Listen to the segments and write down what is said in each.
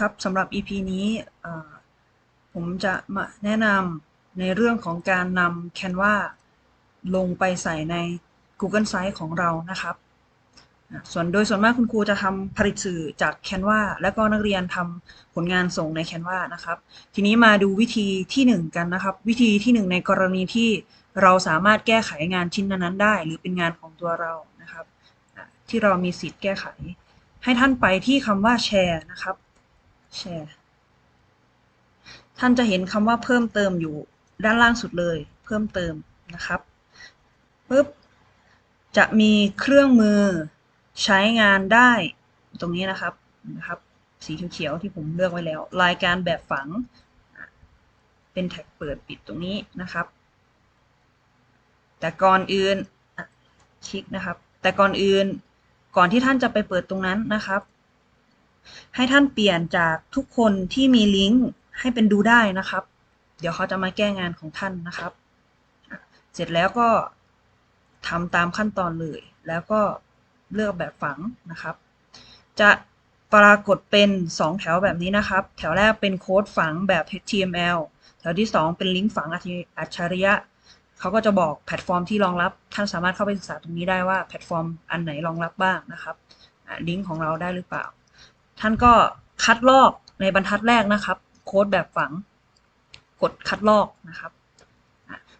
ครับสำหรับ EP นี้ผมจะมาแนะนำในเรื่องของการนำ Canva ลงไปใส่ใน Google Sites ของเรานะครับ ส่วนโดยส่วนมากคุณครูจะทำผลิตสื่อจาก Canva แล้วก็นักเรียนทำผลงานส่งใน Canva นะครับ ทีนี้มาดูวิธีที่ 1 กันนะครับ วิธีที่ 1 ในกรณีที่เราสามารถแก้ไขงานชิ้นนั้นๆได้ หรือเป็นงานของตัวเรานะครับ ที่เรามีสิทธิ์แก้ไข ให้ท่านไปที่คำว่าแชร์นะครับ แชร์ ท่านจะเห็นคำว่าเพิ่มเติมอยู่ด้านล่างสุดเลย เพิ่มเติมนะครับปุ๊บจะมีเครื่องมือใช้งานได้ตรงนี้นะครับนะครับ สีเขียวๆที่ผมเลือกไว้แล้ว รายการแบบฝัง เป็นแท็กเปิดปิดตรงนี้นะครับ แต่ก่อนอื่นอะคลิกนะครับ แต่ก่อนอื่นก่อนที่ท่านจะไปเปิดตรงนั้นนะครับ ให้ท่านเปลี่ยนจากทุกคนที่มีลิงก์ให้เป็นดูได้นะครับ เดี๋ยวเขาจะมาแก้งานของท่านนะครับ เสร็จแล้วก็ทำตามขั้นตอนเลย แล้วก็เลือกแบบฝังนะครับ จะปรากฏเป็น 2 แถวแบบนี้นะครับ แถวแรกเป็นโค้ดฝังแบบ HTML แถวที่ 2 เป็นลิงก์ฝังอัจฉริยะ เขาก็จะบอกแพลตฟอร์มที่รองรับ ท่านสามารถเข้าไปศึกษาตรงนี้ได้ว่าแพลตฟอร์มอันไหนรองรับบ้างนะครับ ลิงก์ของเราได้หรือเปล่า ท่านก็คัดลอกในบรรทัดแรกนะครับ โค้ดแบบฝังกดคัดลอกนะครับ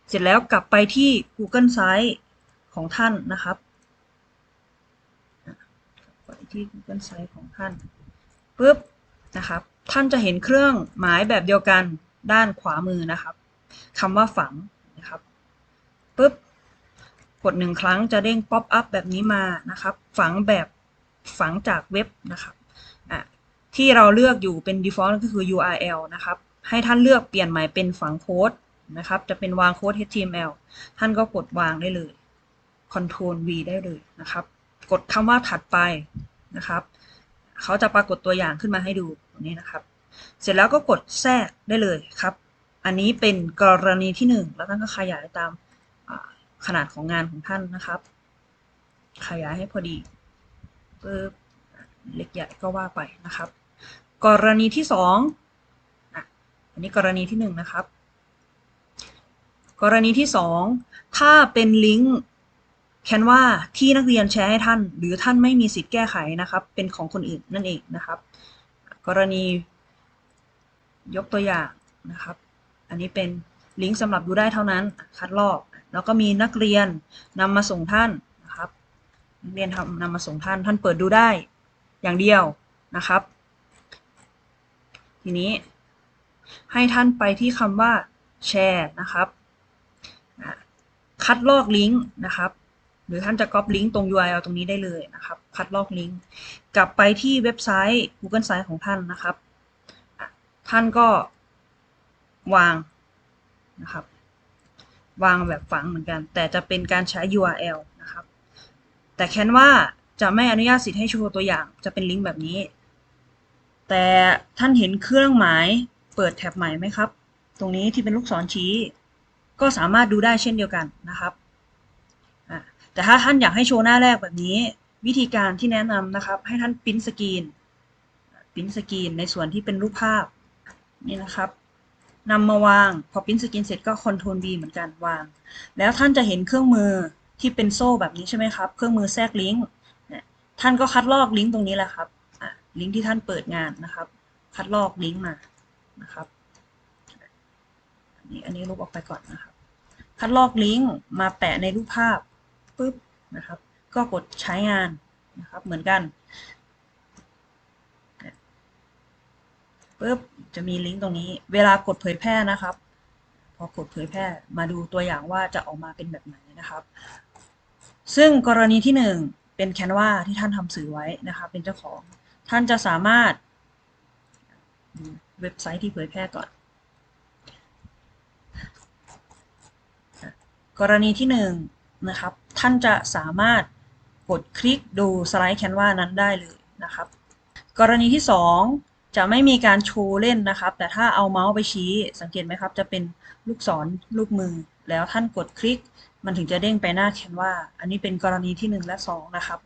เสร็จแล้วกลับไปที่ Google Site ของท่านนะครับไปที่ Google Site ของท่านปุ๊บนะครับ ท่านจะเห็นเครื่องหมายแบบเดียวกันด้านขวามือนะครับคำว่าฝังนะครับปุ๊บกดหนึ่งครั้งจะเด้งป๊อปอัพแบบนี้มานะครับ ฝังแบบฝังจากเว็บนะครับ ที่เราเลือกอยู่เป็น default ก็คือ URL นะครับ ให้ท่านเลือกเปลี่ยนใหม่เป็นฝังโค้ดนะครับ จะเป็นวางโค้ด HTML ท่านก็กดวางได้เลย Ctrl V ได้เลยนะครับ กดคำว่าถัดไปนะครับ เขาจะปรากฏตัวอย่างขึ้นมาให้ดูตรงนี้นะครับ เสร็จแล้วก็กดแทรกได้เลยครับ อันนี้เป็นกรณีที่ 1 แล้วท่านก็ขยายตามขนาดของงานของท่านนะครับ ขยายให้พอดีปึ๊บเล็กใหญ่ก็ว่าไปนะครับ กรณีที่สองอันนี้กรณีที่หนึ่งนะครับ กรณีที่สองถ้าเป็นลิงก์แคนวาที่นักเรียนแชร์ให้ท่าน หรือท่านไม่มีสิทธิ์แก้ไขนะครับ เป็นของคนอื่นนั่นเองนะครับ กรณียกตัวอย่างนะครับ อันนี้เป็นลิงก์สำหรับดูได้เท่านั้น คัดลอก แล้วก็มีนักเรียนนำมาส่งท่านนะครับ นักเรียนทำนำมาส่งท่าน ท่านเปิดดูได้อย่างเดียวนะครับ ทีนี้ ให้ท่านไปที่คำว่าแชร์นะครับ คัดลอกลิงก์นะครับ หรือท่านจะก๊อปลิงก์ตรง URL ตรงนี้ได้เลยนะครับ คัดลอกลิงก์ กลับไปที่เว็บไซต์ Google Site ของท่านนะครับ ท่านก็วางนะครับ วางแบบฝังเหมือนกัน แต่จะเป็นการใช้ URL นะครับ แต่แคนว่าจะไม่อนุญาตสิทธิ์ให้โชว์ตัวอย่าง จะเป็นลิงก์แบบนี้ แต่ท่านเห็นเครื่องหมายเปิดแท็บใหม่ไหมครับ ตรงนี้ที่เป็นลูกศรชี้ ก็สามารถดูได้เช่นเดียวกันนะครับแต่ถ้าท่านอยากให้โชว์หน้าแรกแบบนี้ วิธีการที่แนะนำนะครับ ให้ท่านปริ้นสกรีนปริ้นสกรีนในส่วนที่เป็นรูปภาพนี่นะครับนำมาวางพอปริ้นสกรีนเสร็จก็คอนโทรล V เหมือนกันวาง แล้วท่านจะเห็นเครื่องมือที่เป็นโซ่แบบนี้ใช่ไหมครับ เครื่องมือแทรกลิงก์ท่านก็คัดลอกลิงก์ตรงนี้แหละครับ ลิงก์ที่ท่านเปิดงานนะครับ คัดลอกลิงก์มานะครับอันนี้อันนี้ลบออกไปก่อนนะครับ คัดลอกลิงก์มาแปะในรูปภาพปุ๊บนะครับ ก็กดใช้งานนะครับเหมือนกันปุ๊บจะมีลิงก์ตรงนี้ เวลากดเผยแพร่นะครับ พอกดเผยแพร่มาดูตัวอย่างว่าจะออกมาเป็นแบบไหนนะครับ ซึ่งกรณีที่ 1 เป็นแคนวาที่ท่านทำสื่อไว้นะครับ เป็นเจ้าของ ท่านจะสามารถเว็บไซต์ที่เผยแพร่ก่อน กรณีที่1นะครับ ท่านจะสามารถกดคลิกดูสไลด์แคนวานั้นได้เลยนะครับ กรณีที่ 2 จะไม่มีการโชว์เล่นนะครับ แต่ถ้าเอาเมาส์ไปชี้สังเกตไหมครับ จะเป็นลูกศรลูกมือ แล้วท่านกดคลิก มันถึงจะเด้งไปหน้าแคนวาอันนี้เป็นกรณีที่ 1 และ 2 นะครับ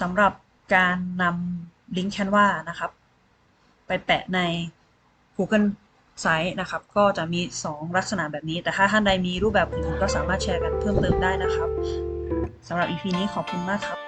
สำหรับ การนำลิงก์แคนวานะครับ ไปแปะใน Google Site นะครับ ก็จะมี 2 ลักษณะแบบนี้ แต่ถ้าท่านใดมีรูปแบบอื่นก็สามารถแชร์กันเพิ่มเติมได้นะครับสำหรับ EP นี้ขอบคุณมากครับ